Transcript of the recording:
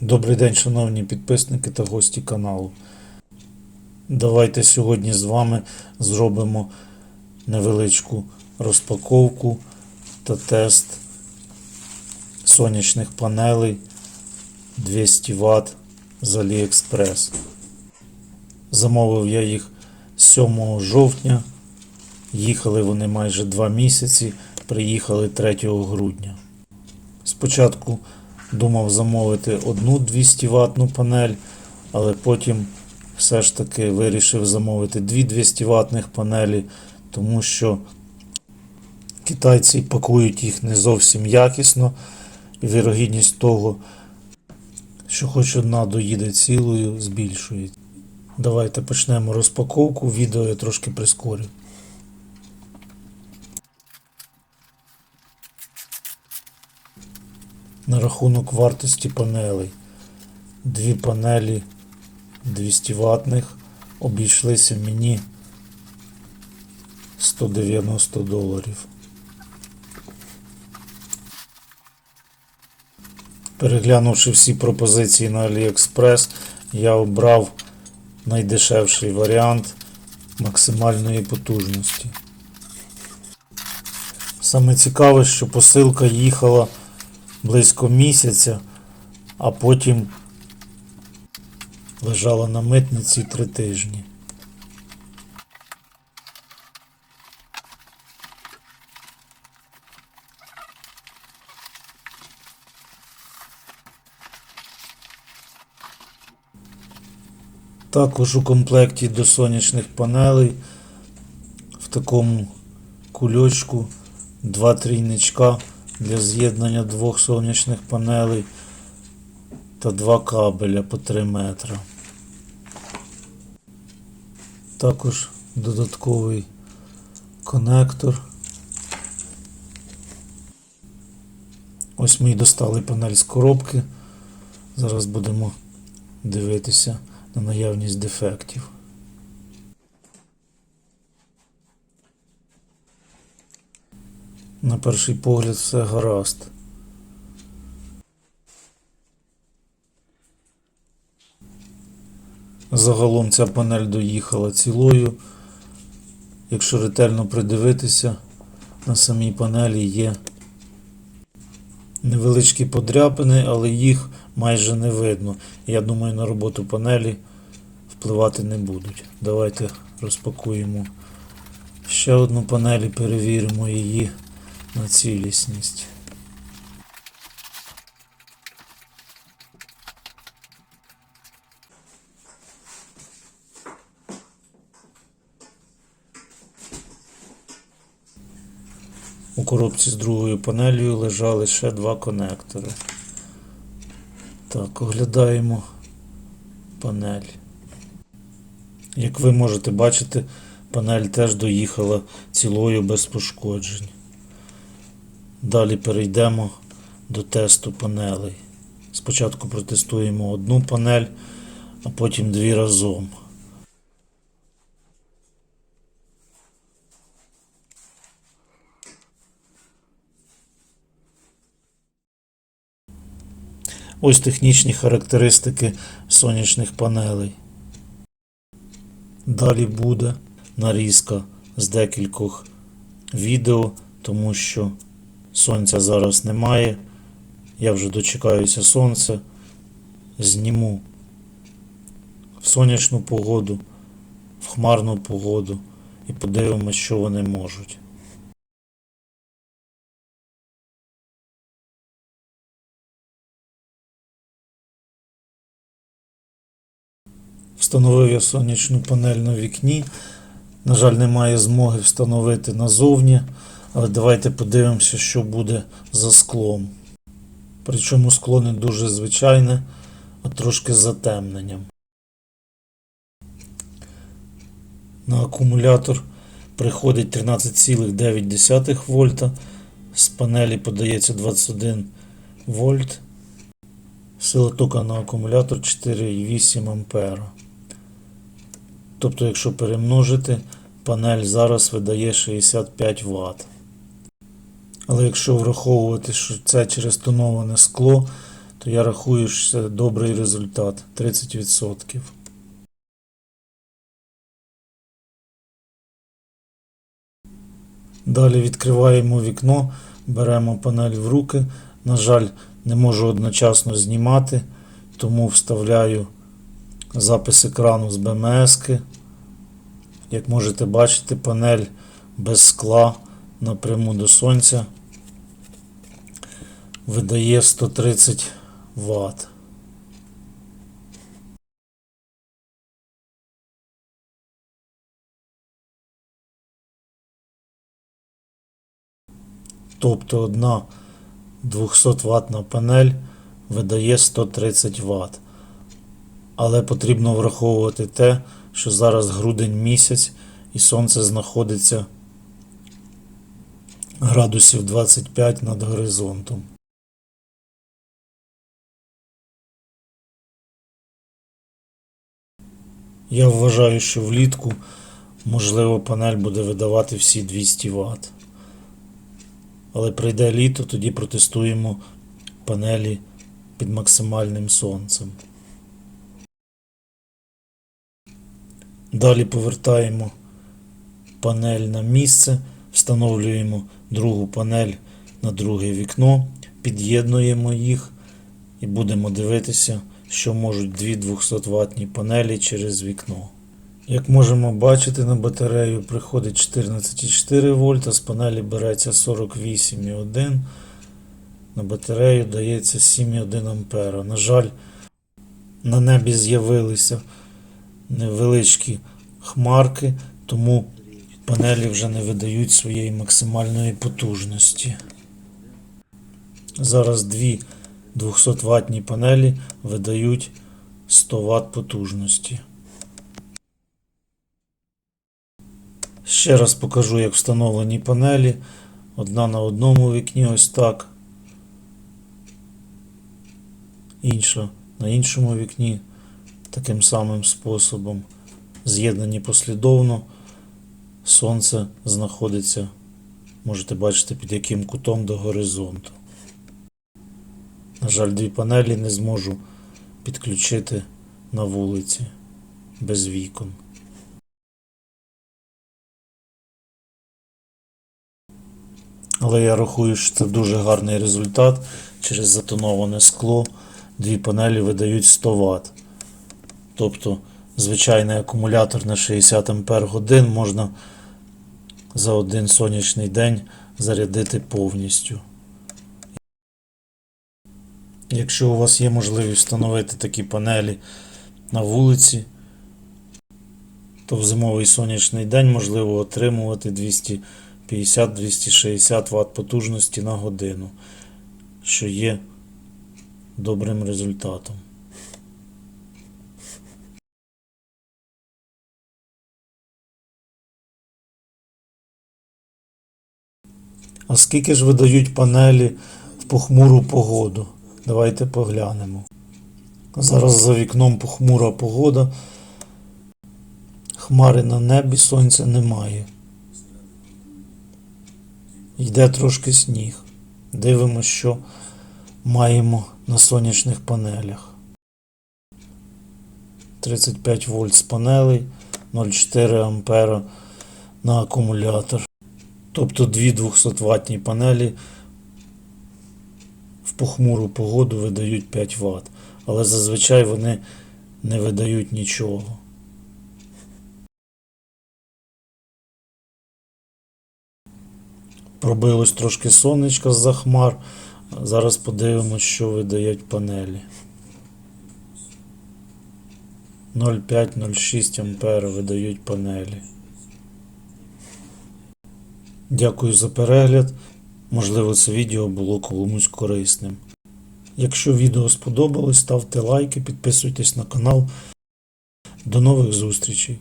Добрий день, шановні підписники та гості каналу. Давайте сьогодні з вами зробимо невеличку розпаковку та тест сонячних панелей 200 Вт з AliExpress. Замовив я їх 7 жовтня. Їхали вони майже 2 місяці, приїхали 3 грудня. Спочатку думав замовити одну 200 ватну панель, але потім все ж таки вирішив замовити дві 200 ватних панелі, тому що китайці пакують їх не зовсім якісно, і вірогідність того, що хоч одна доїде цілою, збільшується. Давайте почнемо розпаковку. Відео я трошки прискорю. На рахунок вартості панелей. Дві панелі 200 ватних обійшлися мені 190 доларів. Переглянувши всі пропозиції на AliExpress, я обрав найдешевший варіант максимальної потужності. Саме цікаве, що посилка їхала близько місяця, а потім лежала на митниці три тижні. Також у комплекті до сонячних панелей в такому кульочку два трійничка для з'єднання двох сонячних панелей та два кабеля по 3 метра. Також додатковий конектор. Ось ми й достали панель з коробки. Зараз будемо дивитися на наявність дефектів. На перший погляд все гаразд. Загалом ця панель доїхала цілою. Якщо ретельно придивитися, на самій панелі є невеличкі подряпини, але їх майже не видно. Я думаю, на роботу панелі впливати не будуть. Давайте розпакуємо ще одну панель і перевіримо її на цілісність. У коробці з другою панелью лежали ще два конектори. Так, оглядаємо панель. Як ви можете бачити, панель теж доїхала цілою без пошкоджень. Далі перейдемо до тесту панелей. Спочатку протестуємо одну панель, а потім дві разом. Ось технічні характеристики сонячних панелей. Далі буде нарізка з декількох відео, тому що сонця зараз немає. Я вже дочекаюся сонця. Зніму в сонячну погоду, в хмарну погоду і подивимось, що вони можуть. Встановив я сонячну панель на вікні. На жаль, немає змоги встановити назовні, але давайте подивимося, що буде за склом. Причому скло не дуже звичайне, а трошки з затемненням. На акумулятор приходить 13,9 вольта. З панелі подається 21 вольт. Сила тока на акумулятор 4,8 ампера. Тобто, якщо перемножити, панель зараз видає 65 Вт. Але якщо враховувати, що це через тоноване скло, то я рахую, що це добрий результат 30%. Далі відкриваємо вікно, беремо панель в руки. На жаль, не можу одночасно знімати, тому вставляю запис екрану з БМС. Як можете бачити, панель без скла напряму до сонця видає 130 Вт. Тобто одна 200 ватна панель видає 130 Вт. Але потрібно враховувати те, що зараз грудень місяць і сонце знаходиться градусів 25 над горизонтом. Я вважаю, що влітку можливо панель буде видавати всі 200 Вт. Але прийде літо, тоді протестуємо панелі під максимальним сонцем. Далі повертаємо панель на місце, встановлюємо другу панель на друге вікно, під'єднуємо їх і будемо дивитися, що можуть дві 200 ватні панелі через вікно. Як можемо бачити, на батарею приходить 14,4 вольта, з панелі береться 48,1. На батарею дається 7,1 ампера. На жаль, на небі з'явилися невеличкі хмарки, тому панелі вже не видають своєї максимальної потужності. Зараз дві 200 ватні панелі видають 100 Вт потужності. Ще раз покажу, як встановлені панелі. Одна на одному вікні ось так. Інша на іншому вікні таким самим способом. З'єднані послідовно. Сонце знаходиться, можете бачити, під яким кутом до горизонту. На жаль, дві панелі не зможу підключити на вулиці без вікон. Але я рахую, що це дуже гарний результат. Через затоноване скло дві панелі видають 100 Вт. Тобто звичайний акумулятор на 60 Ампер годин можна за один сонячний день зарядити повністю. Якщо у вас є можливість встановити такі панелі на вулиці, то в зимовий сонячний день можливо отримувати 250-260 Вт потужності на годину, що є добрим результатом. А скільки ж видають панелі в похмуру погоду? Давайте поглянемо. Зараз за вікном похмура погода. Хмари на небі, сонця немає. Йде трошки сніг. Дивимося, що маємо на сонячних панелях. 35 вольт з панелей, 0,4 ампера на акумулятор. Тобто дві 200 ватні панелі похмуру погоду видають 5 Вт. Але зазвичай вони не видають нічого. Пробилось трошки сонечка з-за хмар. Зараз подивимось, що видають панелі. 0,5-0,6 ампера видають панелі. Дякую за перегляд. Можливо, це відео було комусь корисним. Якщо відео сподобалось, ставте лайки, підписуйтесь на канал. До нових зустрічей!